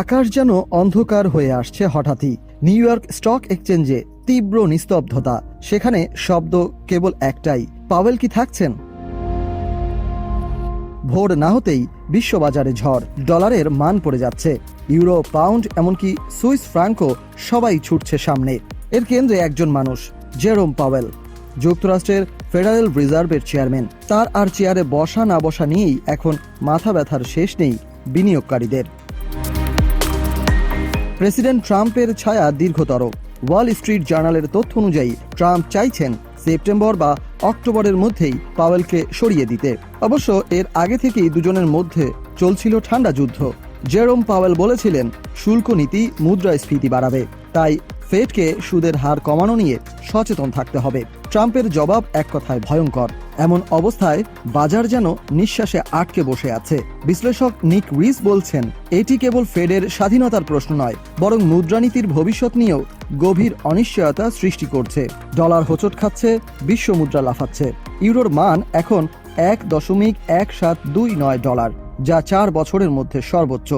আকাশ যেন অন্ধকার হয়ে আসছে হঠাৎই। নিউ ইয়র্ক স্টক এক্সচেঞ্জে তীব্র নিস্তব্ধতা। সেখানে শব্দ কেবল একটাই, পাওয়েল কি থাকছেন? ভোর না হতেই বিশ্ববাজারে ঝড়, ডলারের মান পড়ে যাচ্ছে। ইউরো, পাউন্ড, এমনকি সুইস ফ্রাঙ্কো সবাই ছুটছে সামনে। এর কেন্দ্রে একজন মানুষ, জেরোম পাওয়েল। যুক্তরাষ্ট্রের ফেডারেল রিজার্ভের চেয়ারম্যান। তার আর চেয়ারে বসা না বসা নিয়েই এখন মাথা ব্যথার শেষ নেই বিনিয়োগকারীদের। প্রেসিডেন্ট ট্রাম্পের ছায়া দীর্ঘতর। ওয়াল স্ট্রিট জার্নালের তথ্য অনুযায়ী, ট্রাম্প চাইছেন সেপ্টেম্বর বা অক্টোবরের মধ্যেই পাওয়েলকে সরিয়ে দিতে। অবশ্য এর আগে থেকেই দুজনের মধ্যে চলছিল ঠান্ডা যুদ্ধ। জেরোম পাওয়েল বলেছিলেন, শুল্ক নীতি মুদ্রাস্ফীতি বাড়াবে। তাই ফেডকে সুদের হার কমানো নিয়ে সচেতন থাকতে হবে। ট্রাম্পের জবাব এক কথায় ভয়ঙ্কর। এমন অবস্থায় বাজার যেন নিঃশ্বাসে আটকে বসে আছে। বিশ্লেষক নিক রিস বলছেন, এটি কেবল ফেডের স্বাধীনতার প্রশ্ন নয়, বরং মুদ্রানীতির ভবিষ্যৎ নিয়েও গভীর অনিশ্চয়তা সৃষ্টি করছে। ডলার হোঁচট খাচ্ছে, বিশ্ব মুদ্রা লাফাচ্ছে। ইউরোর মান এখন এক দশমিক এক সাত দুই নয় ডলার, যা চার বছরের মধ্যে সর্বোচ্চ।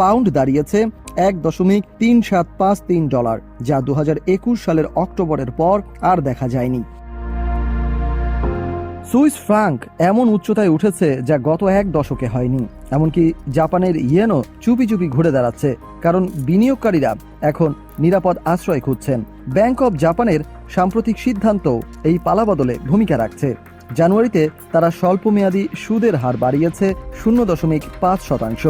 পাউন্ড দাঁড়িয়েছে এক দশমিক তিন সাত পাঁচ তিন ডলার, যা দু হাজার একুশ সালের অক্টোবরের পর আর দেখা যায়নি। সুইস ফ্রাঙ্ক এমন উচ্চতায় উঠেছে যা গত এক দশকে হয়নি। এমনকি জাপানের ইয়েনও চুপি চুপি ঘুরে দাঁড়াচ্ছে, কারণ বিনিয়োগকারীরা এখন নিরাপদ আশ্রয় খুঁজছেন। ব্যাংক অব জাপানের সাম্প্রতিক সিদ্ধান্ত এই পালাবদলে ভূমিকা রাখছে। জানুয়ারিতে তারা স্বল্পমেয়াদী সুদের হার বাড়িয়েছে শূন্য দশমিক পাঁচ শতাংশ।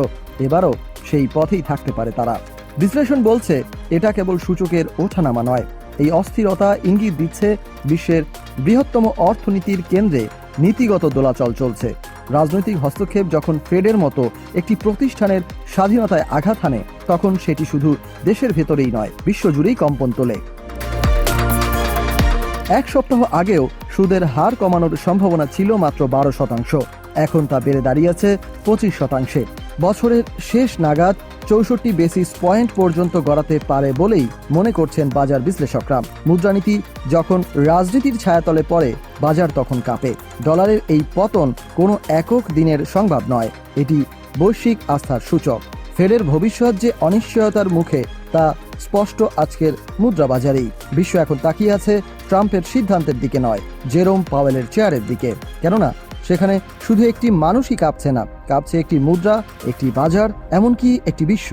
এবারও সেই পথেই থাকতে পারে তারা। বিশ্লেষণ বলছে, এটা কেবল সূচকের ওঠানামা নয় এই অস্থিরতা ইঙ্গিত দিচ্ছে বিশ্বের বৃহত্তম অর্থনীতির কেন্দ্রে নীতিগত দোলাচল চলছে। রাজনৈতিক হস্তক্ষেপ যখন ফেডের মতো একটি প্রতিষ্ঠানের স্বাধীনতায় আঘাত হানে, তখন সেটি শুধু দেশের ভেতরেই নয় বিশ্বজুড়েই কম্পন তোলে। এক সপ্তাহ আগেও সুদের হার কমানোর সম্ভাবনা ছিল মাত্র বারো শতাংশ। এখন তা বেড়ে দাঁড়িয়েছে পঁচিশ শতাংশে। বছরের শেষ নাগাদ চৌষট্টি বেসিস পয়েন্ট পর্যন্ত গড়াতে পারে বলেই মনে করছেন বাজার বিশ্লেষকরা। মুদ্রানীতি যখন রাজনীতির ছায়াতলে পড়ে, বাজার তখন কাঁপে। ডলারের এই পতন কোনো একক দিনের সংবাদ নয়, এটি বৈশ্বিক আস্থার সূচক। ফেডের ভবিষ্যৎ যে অনিশ্চয়তার মুখে, তা স্পষ্ট আজকের মুদ্রা বাজারেই। বিশ্ব এখন তাকিয়ে আছে ট্রাম্পের সিদ্ধান্তের দিকে নয়, জেরোম পাওয়েলের চেয়ারের দিকে। কেননা সেখানে শুধু একটি মানুষই কাঁপছে না কাঁপছে একটি মুদ্রা একটি বাজার এমনকি একটি বিশ্ব।